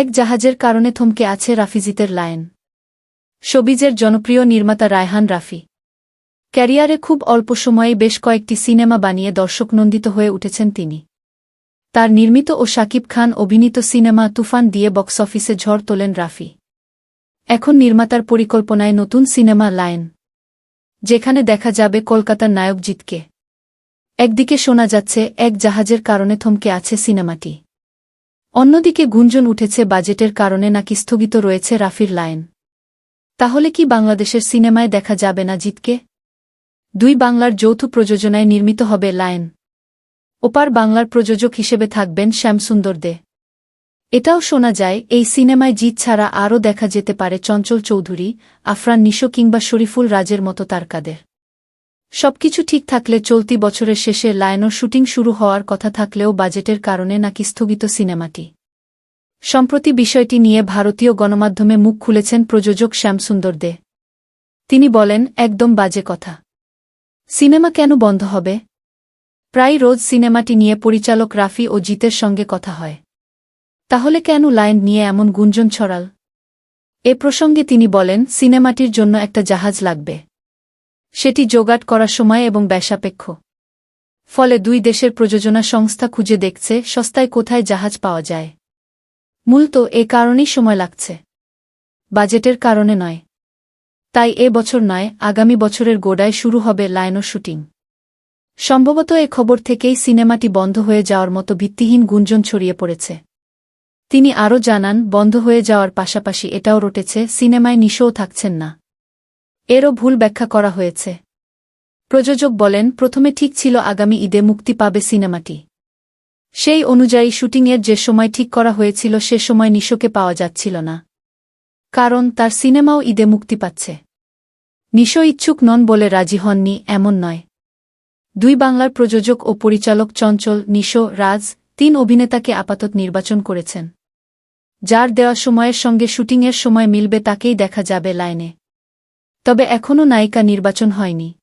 এক জাহাজের কারণে থমকে আছে রাফিজিতের লায়ন সবিজের জনপ্রিয় নির্মাতা রায়হান রাফি। ক্যারিয়ারে খুব অল্প সময়ে বেশ কয়েকটি সিনেমা বানিয়ে দর্শকনন্দিত হয়ে উঠেছেন তিনি। তার নির্মিত ও শাকিব খান অভিনীত সিনেমা তুফান দিয়ে বক্স অফিসে ঝড় তোলেন রাফি। এখন নির্মাতার পরিকল্পনায় নতুন সিনেমা লায়ন যেখানে দেখা যাবে কলকাতার নায়ক জিতকে। একদিকে শোনা যাচ্ছে, এক জাহাজের কারণে থমকে আছে সিনেমাটি। অন্যদিকে গুঞ্জন উঠেছে বাজেটের কারণে নাকি স্থগিত রয়েছে রাফির লাইন। তাহলে কি বাংলাদেশের সিনেমায় দেখা যাবে না জিতকে? দুই বাংলার যৌথ প্রযোজনায় নির্মিত হবে লায়ন ওপার বাংলার প্রযোজক হিসেবে থাকবেন শ্যামসুন্দর দে। এটাও শোনা যায়, এই সিনেমায় জিত ছাড়া আরও দেখা যেতে পারে চঞ্চল চৌধুরী, আফরান নিশো কিংবা শরীফুল রাজের মতো তারকাদের। সবকিছু ঠিক থাকলে চলতি বছরের শেষে লায়নোর শুটিং শুরু হওয়ার কথা থাকলেও বাজেটের কারণে নাকি স্থগিত সিনেমাটি। সম্প্রতি বিষয়টি নিয়ে ভারতীয় গণমাধ্যমে মুখ খুলেছেন প্রযোজক শ্যামসুন্দর দে। তিনি বলেন, একদম বাজে কথা। সিনেমা কেন বন্ধ হবে? প্রায় রোজ সিনেমাটি নিয়ে পরিচালক রাফি ও জিতের সঙ্গে কথা হয়। তাহলে কেন লাইন নিয়ে এমন গুঞ্জন ছড়াল? এ প্রসঙ্গে তিনি বলেন, সিনেমাটির জন্য একটা জাহাজ লাগবে। সেটি জোগাড় করার সময় এবং ব্যসাপেক্ষ। ফলে দুই দেশের প্রযোজনা সংস্থা খুঁজে দেখছে সস্তায় কোথায় জাহাজ পাওয়া যায়। মূলত এ কারণেই সময় লাগছে। বাজেটের কারণে নয়। তাই এ বছর নয়, আগামী বছরের গোড়ায় শুরু হবে লাইনও শুটিং। সম্ভবত এ খবর থেকেই সিনেমাটি বন্ধ হয়ে যাওয়ার মতো ভিত্তিহীন গুঞ্জন ছড়িয়ে পড়েছে। তিনি আরও জানান, বন্ধ হয়ে যাওয়ার পাশাপাশি এটাও রটেছে, সিনেমায় নিশোও থাকছেন না। এরও ভুল ব্যাখ্যা করা হয়েছে। প্রযোজক বলেন, প্রথমে ঠিক ছিল আগামী ঈদে মুক্তি পাবে সিনেমাটি। সেই অনুযায়ী শুটিংয়ের যে সময় ঠিক করা হয়েছিল সে সময় নিশোকে পাওয়া যাচ্ছিল না। কারণ তার সিনেমাও ঈদে মুক্তি পাচ্ছে। নিশো ইচ্ছুক নন বলে রাজি হননি, এমন নয়। দুই বাংলার প্রযোজক ও পরিচালক চঞ্চল, নিশো, রাজ তিন অভিনেতাকে আপাতত নির্বাচন করেছেন। যার দেওয়া সময়ের সঙ্গে শুটিংয়ের সময় মিলবে তাকেই দেখা যাবে লাইনে। তবে এখনও নায়িকা নির্বাচন হয়নি।